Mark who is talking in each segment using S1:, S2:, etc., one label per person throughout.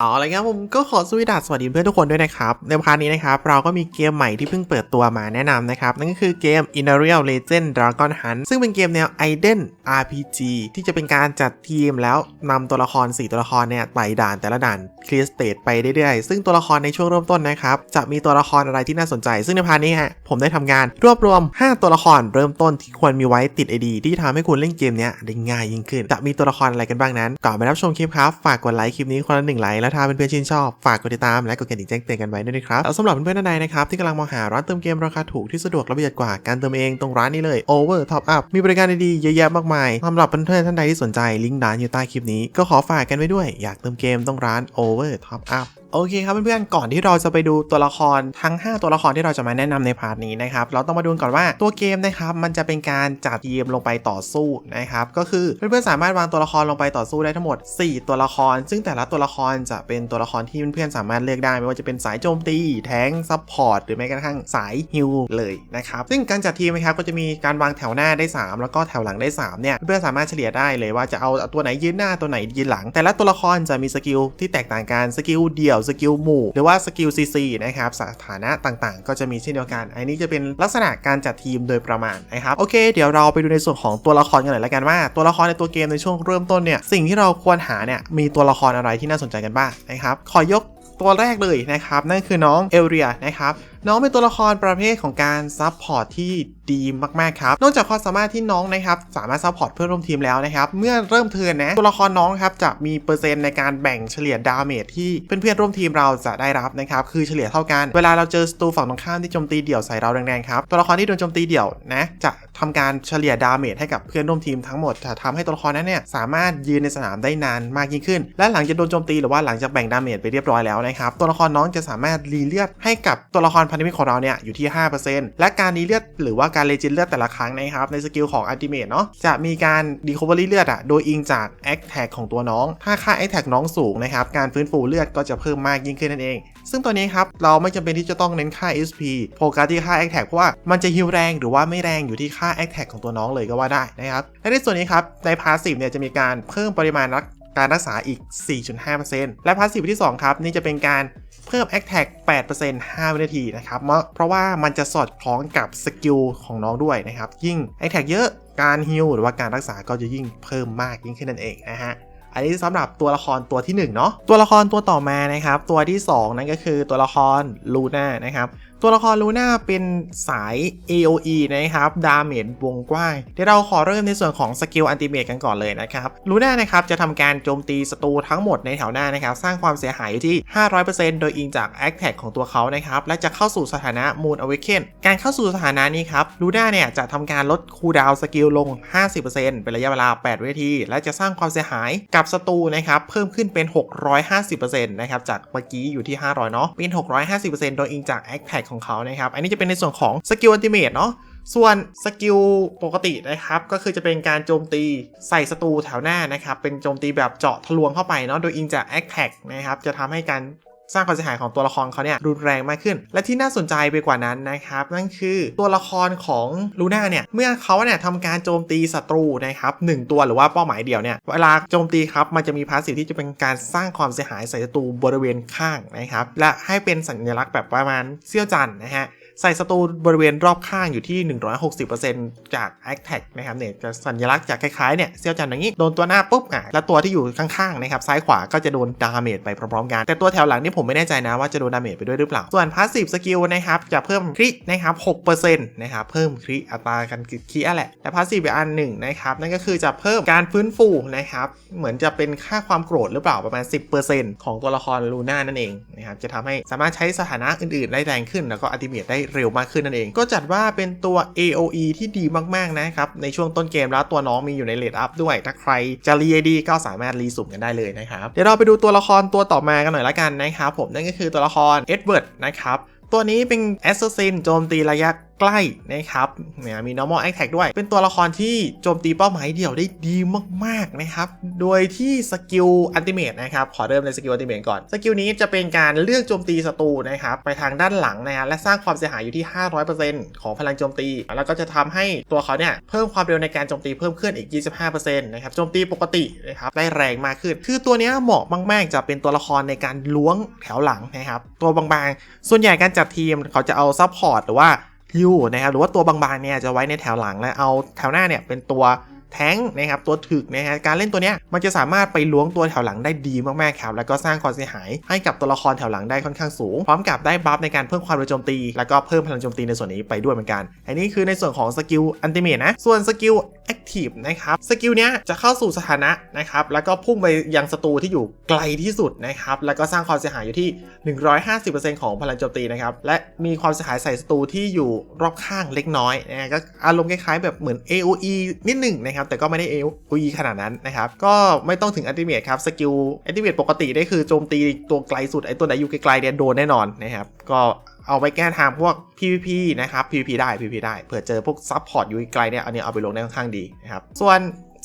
S1: เอาละครับผมก็ขอสวีดัสสวัสดีเพื่อนทุกคนด้วยนะครับ ในพาร์ทนี้นะครับเราก็มีเกมใหม่ที่เพิ่งเปิดตัวมาแนะนำนะครับ นั่นก็คือเกม i n n r e a l Legend Dragon Hunt ซึ่งเป็นเกมแนว Iden RPG ที่จะเป็นการจัดทีมแล้วนำตัวละคร 4 ตัวละครเนี่ยไต่ด่านแต่ละด่านเคลียร์สเตจไปเรื่อยๆ ซึ่งตัวละครในช่วงเริ่มต้นนะครับ จะมีตัวละครอะไรที่น่าสนใจ ซึ่งในพาร์ทนี้ฮะผมได้ทำงานรวบรวม 5 ตัวละครเริ่มต้นที่ควรมีไว้ติด ID ที่ทำให้คุณเล่นเกมเนี้ยได้ง่ายยิ่งขึ้น จะมีตัวละครอะไรกันบ้างนั้นก่อนไปรับชมคลิปครับฝากกดไลค์คลิปนี้คนละหนึ่งไลค์แล้วถ้าเพื่อนๆชื่นชอบ ฝากกดติดตามและกดกระดิ่งแจ้งเตือนกันไว้ด้วยนะครับแล้วสำหรับเพื่อนๆท่านใดนะครับที่กำลังมองหาร้านเติมเกมราคาถูกที่สะดวกและประหยัดกว่าการเติมเองตรงร้านนี้เลย Over Top Up มีบริการดีๆเยอะแยะมากมายสำหรับเพื่อนๆท่านใดที่สนใจลิงก์ร้านอยู่ใต้คลิปนี้ก็ขอฝากกันไว้ด้วยอยากเติมเกมต้องร้าน Over Top Up โอเคครับเพื่อนๆ ก่อนที่เราจะไปดูตัวละครทั้ง 5 ตัวละครที่เราจะมาแนะนำในพาร์ทนี้นะครับ เราต้องมาดูก่อนว่าตัวเกมนะครับมันจะเป็นการจัดทีมลงไปต่อสู้นะครับ ก็คือเพื่อนๆ สามารถวางตัวละครลงไปต่อสู้ได้ทั้งหมด 4 ตัวละคร ซึ่งแต่ละตัวละครจะเป็นตัวละครที่เพื่อนๆ สามารถเลือกได้ ไม่ว่าจะเป็นสายโจมตี แทงซับพอร์ต หรือแม้กระทั่งสายฮิลเลยนะครับ ซึ่งการจัดทีมนะครับก็จะมีการวางแถวหน้าได้ 3 แล้วก็แถวหลังได้3เนี่ยเพื่อนๆ สามารถเฉลี่ยได้เลยว่าจะเอาตัวไหนยืนหน้าตัวไหนยืนหลัง แต่ละตัวละครจะมีสกิลที่แตกต่างกันสกิลเดี่ยวสกิลหมู่ หรือว่าสกิลซีซีนะครับสถานะต่างๆ ก็จะมีเช่นเดียวกัน อันนี้จะเป็นลักษณะการจัดทีมโดยประมาณนะครับโอเคเดี๋ยวเราไปดูในส่วนของตัวละครกันหน่อยละกันว่าตัวละครในตัวเกมในช่วงเริ่มต้นเนี่ยสิ่งที่เราควรหาเนี่ยมีตัวละครอะไรที่น่าสนใจกันบ้างนะครับขอยกตัวแรกเลยนะครับนั่นคือน้องเอลเรียนะครับน้องเป็นตัวละครประเภทของการซับพอร์ตที่ดีมากๆครับ นอกจากความสามารถที่น้องนะครับสามารถซัพพอร์ตเพื่อนร่วมทีมแล้วนะครับ เมื่อเริ่มเทิร์นนะตัวละครน้องครับจะมีเปอร์เซ็นต์ในการแบ่งเฉลี่ยดาเมจที่เพื่อนๆร่วมทีมเราจะได้รับนะครับคือเฉลี่ยเท่ากัน เวลาเราเจอศัตรูฝั่งตรงข้ามที่โจมตีเดี่ยวใส่เราแรงๆครับตัวละครที่โดนโจมตีเดี่ยวนะจะทำการเฉลี่ยดาเมจให้กับเพื่อนร่วมทีมทั้งหมดจะทำให้ตัวละครนั้นเนี่ยสามารถยืนในสนามได้นานมากยิ่งขึ้น และหลังจากโดนโจมตีหรือว่าหลังจากแบ่งดาเมจไปเรียบร้อยแล้วนะครับตัวละครน้องจะสามารถรีเลือดให้กับตัวละครพันธมิตรของเราเนี่ยอยู่ที่ 5%และการรีเลือดหรือว่าการเลจินเลือดแต่ละครั้งนะครับในสกิลของอัลติเมทเนาะจะมีการดีคอเวอรี่เลือดอะโดยอิงจากแอคแท็กของตัวน้อง ถ้าค่าแอคแท็กน้องสูงนะครับการฟื้นฟูเลือดก็จะเพิ่มมากยิ่งขึ้นนั่นเอง ซึ่งตัวนี้ครับเราไม่จำเป็นที่จะต้องเน้นค่า SP โฟกัสที่ค่าแอคแท็กเพราะว่ามันจะฮิวแรงหรือว่าไม่แรงอยู่ที่ค่าแอคแท็กของตัวน้องเลยก็ว่าได้นะครับและในส่วนนี้ครับในพาสซีฟเนี่ยจะมีการเพิ่มปริมาณรัก การรักษาอีก 4.5%และพาสซีฟที่ 2 ครับ นี่จะเป็นการเพิ่ม a t t a c 8% 5 วินาทีนะครับเพราะว่ามันจะสอดคล้องกับสกิลของน้องด้วยนะครับ ยิ่ง a t t a c เยอะการฮิลหรือว่าการรักษาก็จะยิ่งเพิ่มมากยิ่งขึ้นนั่นเองนะฮะอันนี้สำหรับตัวละครตัวที่1เนาะตัวละครตัวต่อมานะครับ ตัวที่ 2 นั่นก็คือตัวละครลูน่านะครับ ตัวละครลูน่าเป็นสาย AOE นะครับ ดาเมจวงกว้าง เดี๋ยวเราขอเริ่มในส่วนของสกิลอันติเมตกันก่อนเลยนะครับลูน่านะครับจะทำการโจมตีศัตรูทั้งหมดในแถวหน้านะครับ สร้างความเสียหายอยู่ที่ 500%โดยอิงจากแอคแท็กของตัวเขานะครับ และจะเข้าสู่สถานะ Moon Awaken การเข้าสู่สถานะนี้ครับลูน่าเนี่ยจะทำการลดคูลดาวสกิลลง 50%เป็นระยะเวลา 8 วินาที และจะสร้างความเสียหายกับศัตรูนะครับเพิ่มขึ้นเป็น 650%นะครับจากเมื่อกี้อยู่ที่ 500 เนาะเป็น 650%โดยอิงจากแอคแท็กของเขานะครับ อันนี้จะเป็นในส่วนของสกิลอันติเมตเนาะส่วนสกิลปกตินะครับ ก็คือจะเป็นการโจมตีใส่ศัตรูแถวหน้านะครับ เป็นโจมตีแบบเจาะทะลวงเข้าไปเนาะโดยอิงจากแอคแท็กนะครับ จะทำให้การ สร้างความเสียหายของตัวละครเขาเนี่ยรุนแรงมากขึ้น และที่น่าสนใจไปกว่านั้นนะครับ นั่นคือตัวละครของลูน่าเนี่ยเมื่อเขาเนี่ยทำการโจมตีศัตรูนะครับหตัวหรือว่าเป้าหมายเดียวเนี่ยเวลาโจมตีครับมันจะมีพาสซีฟที่จะเป็นการสร้างความเสียหายใส่ศัตรูบริเวณข้างนะครับและให้เป็นสัญลักษณ์แบบประมาณเสี้ยวจันนะฮะ ใส่ศัตรูบริเวณรอบข้างอยู่ที่ 160%จาก a c t a c นะครับเนี่ยจะสัญลักษณ์จากคล้ายๆเนี่ยเซี่ยวจันอย่างนี้โดนตัวหน้าปุ๊บอะแล้วตัวที่อยู่ข้างๆนะครับซ้ายขวาก็จะโดนดาเมจไปพร้อมๆกัน แต่ตัวแถวหลังนี่ผมไม่แน่ใจนะว่าจะโดนดาเมจไปด้วยหรือเปล่า ส่วนพาสซีฟสกิลนะครับจะเพิ่มครินะครับ6%นะครับเพิ่มคริอัตราการคริอะแหละและพาสซีฟอีกอันหนึ่งนะครับนั่นก็คือจะเพิ่มการฟื้นฟูนะครับเหมือนจะเป็นค่าความโกรธหรือเปล่าประมาณ 10%ของตัวละครลูน่านั่นเองนะครับจะทำให้สามารถใช้สถานะอื่นๆได้แรงขึ้นแล้วก็อัติเมทได้เร็วมากขึ้นนั่นเอง ก็จัดว่าเป็นตัว AOE ที่ดีมากๆนะครับ ในช่วงต้นเกมแล้วตัวน้องมีอยู่ในเลดอัพด้วย ถ้าใครจะรีดีก็สามารถรีสุ่มกันได้เลยนะครับ เดี๋ยวเราไปดูตัวละครตัวต่อมากันหน่อยละกันนะครับผมนั่นก็คือตัวละครเอ็ดเวิร์ดนะครับตัวนี้เป็นแอสซัสซินโจมตีระยะ ใกล้นะครับเนี่ยมี normal attack ด้วย เป็นตัวละครที่โจมตีเป้าหมายเดี่ยวได้ดีมากๆนะครับ โดยที่สกิลอันติเมตนะครับ ขอเริ่มในสกิลอันติเมตก่อน สกิลนี้จะเป็นการเลือกโจมตีศัตรูนะครับ ไปทางด้านหลังนะฮะและสร้างความเสียหายอยู่ที่ 500%ของพลังโจมตี แล้วก็จะทำให้ตัวเขาเนี่ยเพิ่มความเร็วในการโจมตีเพิ่มขึ้นอีก 25%นะครับ โจมตีปกตินะครับได้แรงมากขึ้น คือตัวเนี้ยเหมาะมาก ๆ จะเป็นตัวละครในการล้วงแถวหลังนะครับ ตัวบางๆ ส่วนใหญ่การจัดทีมเขาจะเอาซัพพอร์ตหรือว่า ฮิวนะครับหรือว่าตัวบางๆเนี่ยจะไว้ในแถวหลังและเอาแถวหน้าเนี่ยเป็นตัวแท้งนะครับตัวถึกนะฮะการเล่นตัวเนี้ยมันจะสามารถไปล้วงตัวแถวหลังได้ดีมากๆครับแล้วก็สร้างความเสียหายให้กับตัวละครแถวหลังได้ค่อนข้างสูง พร้อมกับได้บัฟในการเพิ่มความเร็วโจมตี แล้วก็เพิ่มพลังโจมตีในส่วนนี้ไปด้วยเหมือนกัน อันนี้คือในส่วนของสกิลอันติเมตนะส่วนสกิล แอคทีฟนะครับสกิลเนี้ยจะเข้าสู่สถานะนะครับแล้วก็พุ่งไปยังศัตรูที่อยู่ไกลที่สุดนะครับแล้วก็สร้างความเสียหายอยู่ที่ 150%ของพลังโจมตีนะครับและมีความเสียหายใส่ศัตรูที่อยู่รอบข้างเล็กน้อยนะฮะก็อารมณ์คล้ายๆแบบเหมือน AOE นิดหนึ่งนะครับแต่ก็ไม่ได้ AOE ขนาดนั้นนะครับก็ไม่ต้องถึงอัลติเมทครับสกิลอัลติเมทปกติได้คือโจมตีตัวไกลสุดไอ้ตัวไหนอยู่ไกลๆเนี่ยโดนแน่นอนนะครับก็ เอาไปแก้ทางพวก PVP นะครับ PVP ได้ PVP ได้เผื่อเจอพวกซับพอร์ตอยู่ไกลเนี่ยอันนี้เอาไปลงได้ค่อนข้างดีนะครับส่วน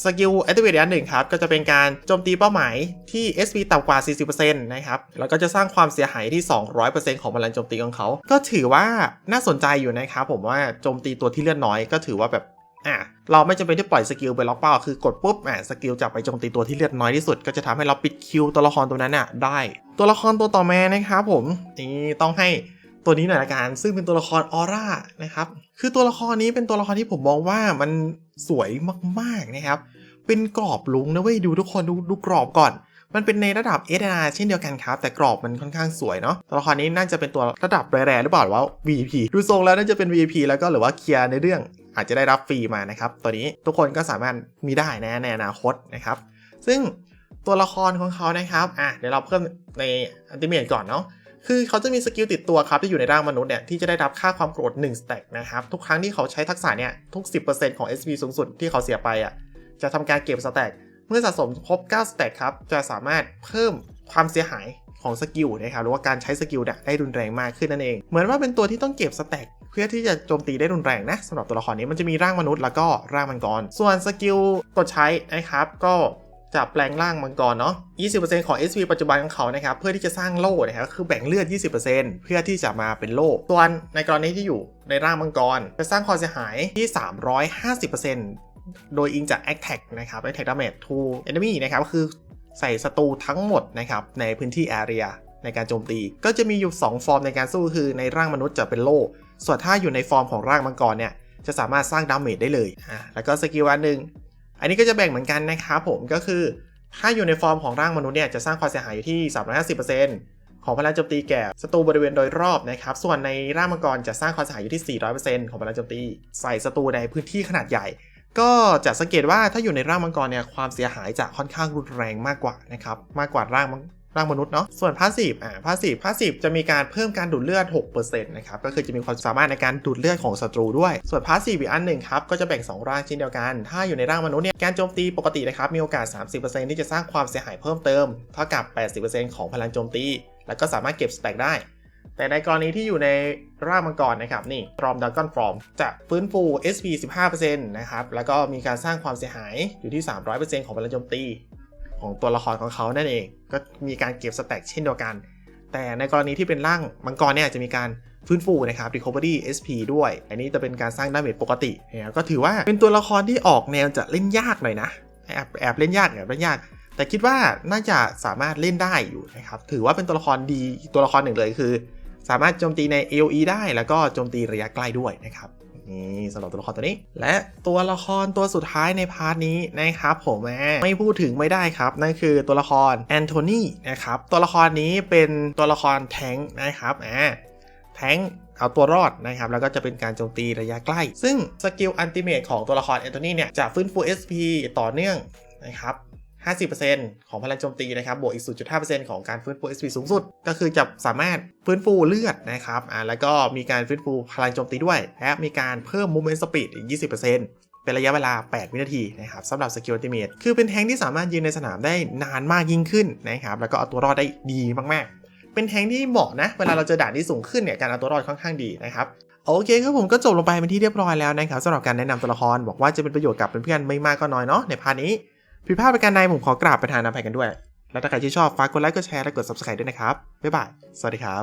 S1: สกิล Activate อันหนึ่งครับ ก็จะเป็นการโจมตีเป้าหมายที่ SP ต่ำกว่า 40%นะครับ แล้วก็จะสร้างความเสียหายที่ 200%ของพลังโจมตีของเขา ก็ถือว่าน่าสนใจอยู่นะครับผมว่าโจมตีตัวที่เลือดน้อยก็ถือว่าแบบอะเราไม่จำเป็นที่ปล่อยสกิลไปล็อกเป้า คือกดปุ๊บอะสกิลจะไปโจมตีตัวที่เลือดน้อยที่สุด ก็จะทำให้เราปิดคิวตัวละครตัวนั้นอะได้ ตัวละครตัวต่อมานะครับผมนี่ต้องให้ ตัวนี้หน่อยละกันซึ่งเป็นตัวละครออร่านะครับคือตัวละครนี้เป็นตัวละครที่ผมมองว่ามันสวยมากๆนะครับ เป็นกรอบลุงนะเว้ยดูทุกคนดูดูกรอบก่อน มันเป็นในระดับ s r เช่นเดียวกันครับ แต่กรอบมันค่อนข้างสวยเนาะตัวละครนี้น่าจะเป็นตัวระดับแร่หรือเปล่าหรือว่า VIP ดูทรงแล้วน่าจะเป็น VIP แล้วก็หรือว่าเคลียร์ในเรื่องอาจจะได้รับฟรีมานะครับตัวนี้ทุกคนก็สามารถมีได้นะในอนาคตนะครับ ซึ่งตัวละครของเขานะครับอะเดี๋ยวเราเพิ่มในอันติเมตก่อนเนาะ คือเขาจะมีสกิลติดตัวครับที่อยู่ในร่างมนุษย์เนี่ยที่จะได้รับค่าความโกรธ1สแต็กนะครับทุกครั้งที่เขาใช้ทักษะเนี่ยทุก 10%ของ SP สูงสุดที่เขาเสียไปอะจะทำการเก็บสแต็กเมื่อสะสมครบ9สแต็กครับจะสามารถเพิ่มความเสียหายของสกิลนะครับหรือว่าการใช้สกิลเนี่ยได้รุนแรงมากขึ้นนั่นเอง เหมือนว่าเป็นตัวที่ต้องเก็บสแต็กเพื่อที่จะโจมตีได้รุนแรงนะสำหรับตัวละครนี้มันจะมีร่างมนุษย์แล้วก็ร่างมังกร ส่วนสกิลกดใช้นะครับก็ จะแปลงร่างมังกรเนาะ 20%ของ SP ปัจจุบันของเขานะครับเพื่อที่จะสร้างโล่นะครับคือแบ่งเลือด 20%เพื่อที่จะมาเป็นโล่ส่วนในกรณีที่อยู่ในร่างมังกร จะสร้างความเสียหายที่ 350%โดยอิงจาก Attack นะครับ a t t a c Damage to Enemy นะครับก็คือใส่ศัตรูทั้งหมดนะครับในพื้นที่ Area ในการโจมตี ก็จะมีอยู่ 2 ฟอร์มในการสู้คือในร่างมนุษย์จะเป็นโล่ ส่วนถ้าอยู่ในฟอร์มของร่างมังกรเนี่ยจะสามารถสร้างดาเมจได้เลยอ่าแล้วก็สกิลอันหนึ่ง อันนี้ก็จะแบ่งเหมือนกันนะครับผมก็คือถ้าอยู่ในฟอร์มของร่างมนุษย์เนี่ยจะสร้างความเสียหายอยู่ที่ 350%ของพลังโจมตีแก่ศัตรูบริเวณโดยรอบนะครับ ส่วนในร่างมังกรจะสร้างความเสียหายอยู่ที่ 400%ของพลังโจมตีใส่ศัตรูในพื้นที่ขนาดใหญ่ ก็จะสังเกตว่าถ้าอยู่ในร่างมังกรเนี่ยความเสียหายจะค่อนข้างรุนแรงมากกว่านะครับมากกว่าร่างมัง ร่างมนุษย์เนาะ ส่วนพาสซีฟอ่าพาสซีฟพาสซีฟจะมีการเพิ่มการดูดเลือด 6%นะครับ ก็คือจะมีความสามารถในการดูดเลือดของศัตรูด้วย ส่วนพาสซีฟอีกอันหนึ่งครับ ก็จะแบ่ง 2 ร่างเช่นเดียวกัน ถ้าอยู่ในร่างมนุษย์เนี่ย การโจมตีปกตินะครับ มีโอกาส 30%ที่จะสร้างความเสียหายเพิ่มเติม เท่ากับ 80%ของพลังโจมตี แล้วก็สามารถเก็บสแต็กได้ แต่ในกรณีที่อยู่ในร่างมังกรนะครับนี่ฟอร์มดักกอนฟอร์มจะฟื้นฟู SP 15%นะครับ แล้วก็มีการสร้างความเสียหายอยู่ที่ 300%ของพลังโจมตี ของตัวละครของเขานั่นเอง ก็มีการเก็บสแต็กเช่นเดียวกัน แต่ในกรณีที่เป็นร่างมังกรเนี่ยจะมีการฟื้นฟูนะครับ recovery SP ด้วย อันนี้จะเป็นการสร้างดาเมจปกตินะก็ถือว่าเป็นตัวละครที่ออกแนวจะเล่นยากหน่อยนะ แอบแอบเล่นยากแอบเล่นยาก แต่คิดว่าน่าจะสามารถเล่นได้อยู่นะครับ ถือว่าเป็นตัวละครดีตัวละครหนึ่งเลยคือ สามารถโจมตีใน AOE ได้ แล้วก็โจมตีระยะใกล้ด้วยนะครับ นี่สำหรับตัวละครตัวนี้ และตัวละครตัวสุดท้ายในพาร์ทนี้นะครับผมแมไม่พูดถึงไม่ได้ครับ นั่นคือตัวละครแอนโทนีนะครับตัวละครนี้เป็นตัวละครแทงนะครับอ่าแทงเอาตัวรอดนะครับ แล้วก็จะเป็นการโจมตีระยะใกล้ ซึ่งสกิลอันติเมตของตัวละครแอนโทนีเนี่ยจะฟื้นฟู SP ต่อเนื่องนะครับ 50%ของพลังโจมตีนะครับ บวกอีก 0.5%ของการฟื้นฟู SP สูงสุด ก็คือจะสามารถฟื้นฟูเลือดนะครับ อ่า แล้วก็มีการฟื้นฟูพลังโจมตีด้วย และมีการเพิ่ม movement speed อีก 20%เป็นระยะเวลา 8 วินาทีนะครับสำหรับสกิลอัลติเมตคือเป็นแทงที่สามารถยืนในสนามได้นานมากยิ่งขึ้นนะครับ แล้วก็เอาตัวรอดได้ดีมากๆ เป็นแทงที่เหมาะนะ เวลาเราเจอด่านที่สูงขึ้นเนี่ย การเอาตัวรอดค่อนข้างดีนะครับโอเคครับผมก็จบลงไปเป็นที่เรียบร้อยแล้วนะครับสำหรับการแนะนำตัวละครบอกว่าจะเป็นประโยชน์กับเพื่อนๆไม่มากก็น้อยเนาะในพาร์ทนี้ ผิดพลาดประการใดผมขอกราบประธานอภัยกันด้วย แล้วถ้าใครที่ชอบฝากกดไลค์กดแชร์และกด subscribe ด้วยนะครับ บ๊ายบาย สวัสดีครับ